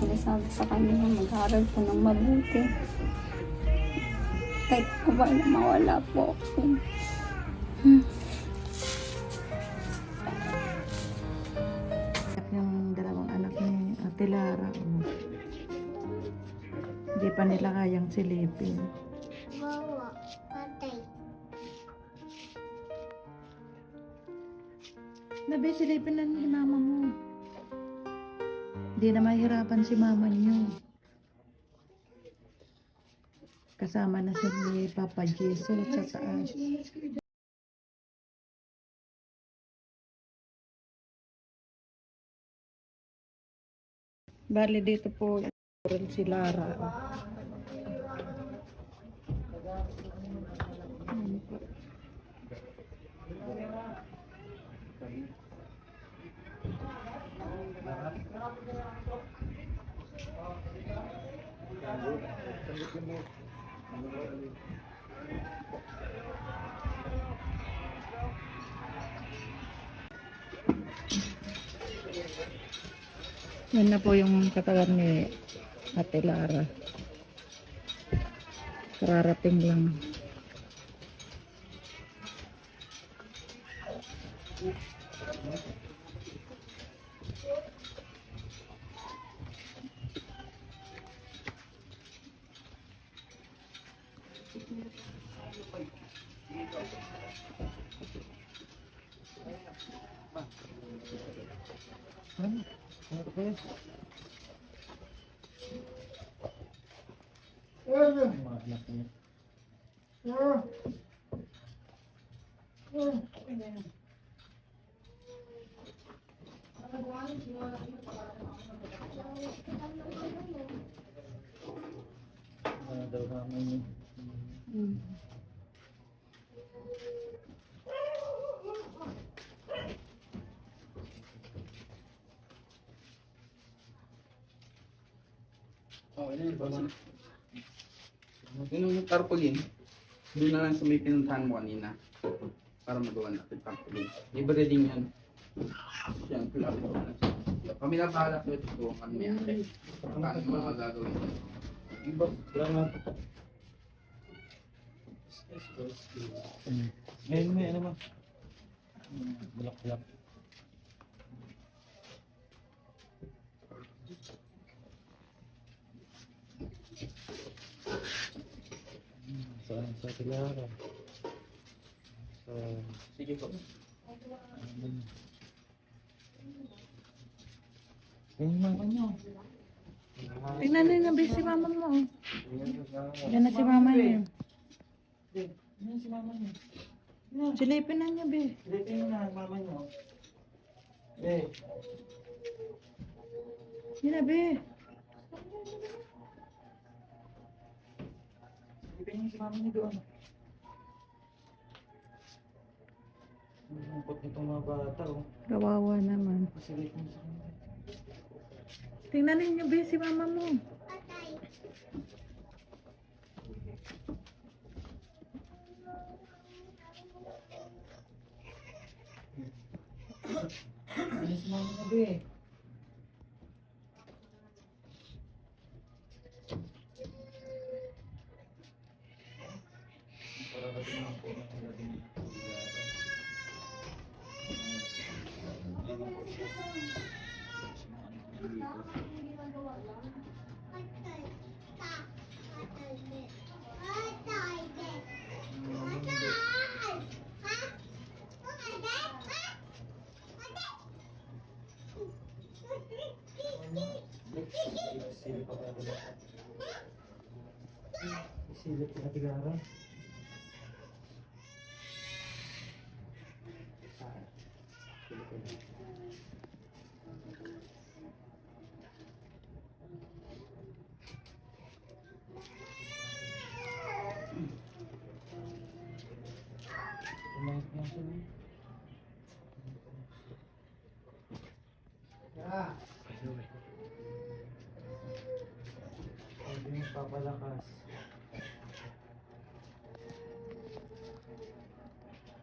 sinasabi sa kanya na mag-aaral po ng mabuti. Kahit po ba na mawala po ako. Hmm. Yung dalawang anak ni Ate Lara. oh. Hindi pa nila kayang silipin. Wawa, patay. Nabi, silipin na ni mama mo. Hindi na mahirapan si mama niyo. Kasama na si Papa Jesus sa taas. Bali dito po si Lara. oh. Ayan po. Yan na po yung katawan ni Ate Lara. Kararating lang. Mm-hmm. Yung boss. Yun yung tarpaulin. Doon na lang sa may pinuntahan mo kanina. Para magawa natin tarpaulin. Libre din yan. Yan, kulapit ko na. Kami na bahala ko ito kung ano yan. Paano mo mga gagawin. Iba, salamat. May, may ano ba? Bulak-bulak. Sa sa Tilara. Sa Sige po. yung mama niyo. Tingnan na na si mama mo. oh. Yan na si mama niyo. Yan si mama niyo. Silipin na niya, be. Silipin na mama niyo. Eh, Yan na, be. Niyo si mama niyo doon. Ang lungkot nitong mga bata, oh. Kawawa naman. Silipin niyo sa kanila. Tingnan ninyo, be, si mama mo. Patay. Ano si mama niyo, be? Para ba tingnan po ng nila din? Patay. Ta. Patay. de. Patay. de. Patay. Ha? Patay. de. Ha? Patay. Silip pa kaya ba? Silip ka tigara. Siya. Pwede papalakas.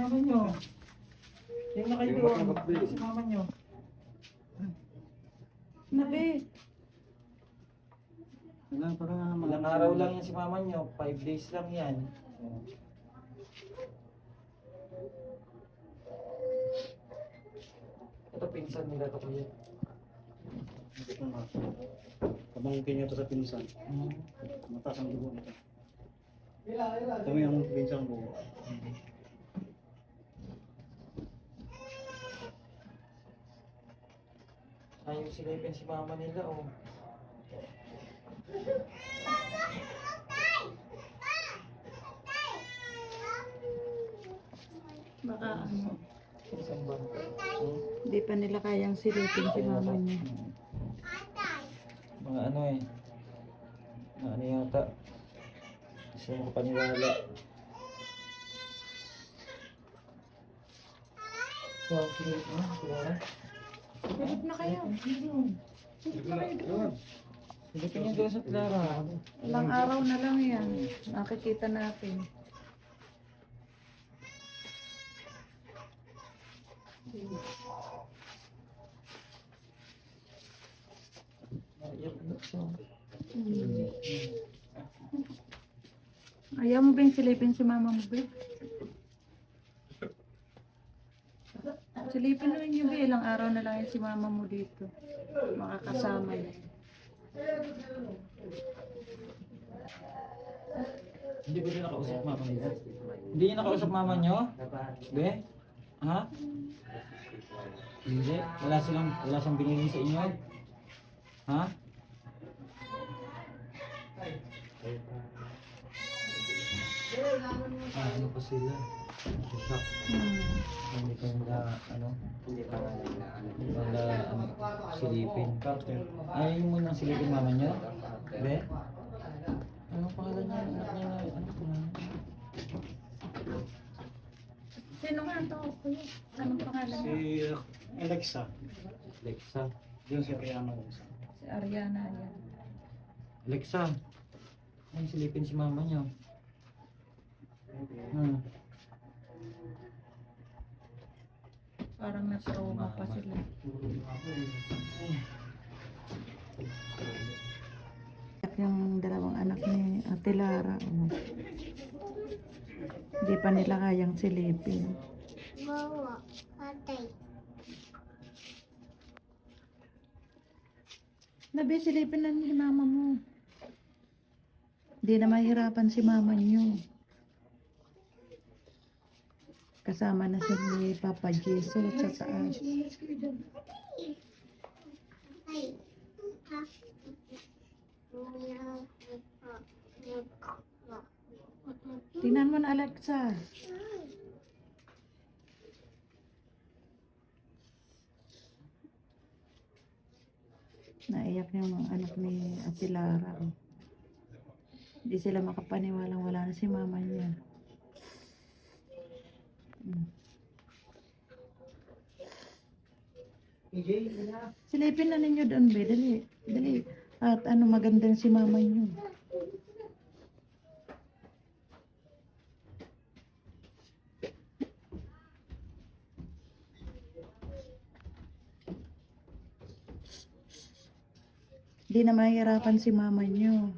mama niyo. Yan na kayo doon. Si mama niyo. Nabi. Ilang araw lang yan si mama niyo. Five days lang yan. Ito pinsan nila to kuya. Pamangkin niya ito sa pinsan. Hmm. Mataas ang dugo nito. Kami ang pinsan buo. Ayaw silipin si mama nila oh. Baka ano? Hmm? Hindi pa nila kayang silipin si mama niya. Mga ano eh. Mga ano yata. Gusto mo kapaniwala. Wow, sige. Ah, kilala. Silip na kayo. Silip na kayo doon. Silipin niyo doon sa Clara. Ilang araw na lang yan. Nakikita natin. Naiyak na siya. Ayaw mo ba yung silipin si mama mo, be? Silipin na rin yung be. Ilang araw na lang yan si mama mo dito. Makakasama niya. Hindi ba din nakausap mama niyo? Hindi niyo nakausap mama niyo? Be? Ha? Hindi? Wala silang, wala siyang binigay sa inyo? Ha? Ah, ano pa sila? Shock. Hindi ka nila, ano? Hindi pa nila ano. Ano, silipin. Ayaw mo nang silipin mama niyo? Be? Ano pangalan niya? Anak niya na, ano pangalan? Sino nga to? Kuya? Anong pangalan Si niya? Alexa. Alexa. Yun si Rihanna Alexa. Si Ariana yan. Alexa. Ay, silipin si mama niyo. Hmm. Parang na-trauma pa sila. Yung dalawang anak ni Ate Lara. oh. Hindi pa nila kayang silipin. Bawa, patay. Nabi, silipin na ni mama mo. Hindi na mahirapan si mama niyo. Kasama na si ni Papa Jesus sa taas. Ay. Tingnan mo na Alexa. Naiyak yung mga anak ni Ate Lara. oh. Hindi sila makapaniwalang wala na si mama niya. Mm. Silipin na ninyo doon, be. Dali. Dali. At ano, magandang si mama niyo. Di na mahirapan si mama niyo.